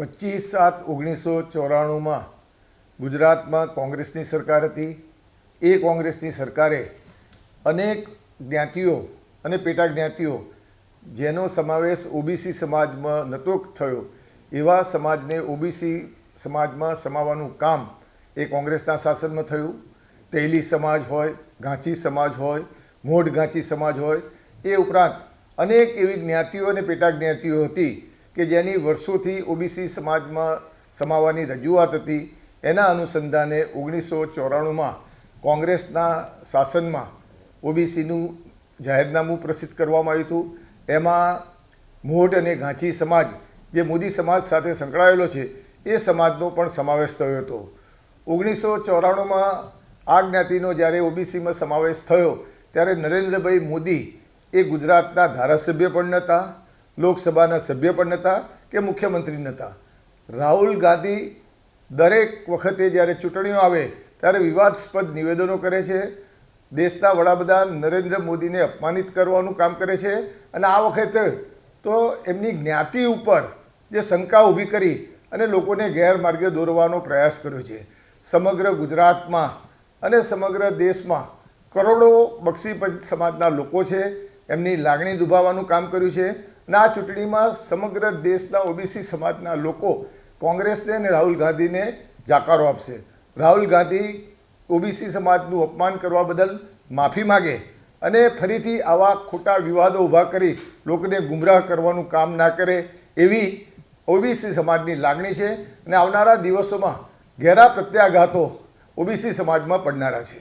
પચીસ સાત ઓગણીસો ચોરાણુંમાં ગુજરાતમાં કોંગ્રેસની સરકાર હતી. એ કોંગ્રેસની સરકારે અનેક જ્ઞાતિઓ અને પેટા જ્ઞાતિઓ જેનો સમાવેશ ઓબીસી સમાજમાં નહોતો થયો, એવા સમાજને ઓબીસી સમાજમાં સમાવવાનું કામ એ કોંગ્રેસના શાસનમાં થયું. તેલી સમાજ હોય ઘાંચી સમાજ હોય, મોઢ ઘાંચી સમાજ હોય, એ ઉપરાંત અનેક એવી જ્ઞાતિઓ અને પેટા જ્ઞાતિઓ હતી કે જેની વર્ષોથી ઓબીસી સમાજમાં સમાવાની રજૂઆત હતી, એના અનુસંધાને ઓગણીસો ચોરાણુંમાં કોંગ્રેસના શાસનમાં ઓબીસીનું જાહેરનામું પ્રસિદ્ધ કરવામાં આવ્યું હતું. એમાં મોઢ અને ઘાંચી સમાજ, જે મોદી સમાજ સાથે સંકળાયેલો છે, એ સમાજનો પણ સમાવેશ થયો હતો. ઓગણીસો ચોરાણુંમાં આ જ્ઞાતિનો જ્યારે ઓબીસીમાં સમાવેશ થયો, ત્યારે નરેન્દ્રભાઈ મોદી એ ગુજરાતના ધારાસભ્ય પણ નહોતા. લોકસભાના સભ્ય પણ નહોતા કે મુખ્યમંત્રી નહોતા રાહુલ ગાંધી દરેક વખતે જ્યારે ચૂંટણીઓ આવે ત્યારે વિવાદાસ્પદ નિવેદનો કરે છે. દેશના વડાપ્રધાન નરેન્દ્ર મોદીને અપમાનિત કરવાનું કામ કરે છે અને આ વખતે તો એમની જ્ઞાતિ ઉપર જે શંકા ઊભી કરી અને લોકોને ગેરમાર્ગે દોરવાનો પ્રયાસ કર્યો છે. સમગ્ર ગુજરાતમાં અને સમગ્ર દેશમાં કરોડો બક્ષી સમાજના લોકો છે. એમની લાગણી દુભાવવાનું કામ કર્યું છે. આ ચૂંટણીમાં સમગ્ર દેશના ઓબીસી સમાજના લોકો કોંગ્રેસને અને રાહુલ ગાંધીને જાકારો આપશે. રાહુલ ગાંધી ઓબીસી સમાજનું અપમાન કરવા બદલ માફી માગે અને ફરીથી આવા ખોટા વિવાદો ઊભા કરી લોકોને ગુમરાહ કરવાનું કામ ના કરે એવી ઓબીસી સમાજની લાગણી છે અને આવનારા દિવસોમાં ઘેરા પ્રત્યાઘાતો ઓબીસી સમાજમાં પડનારા છે.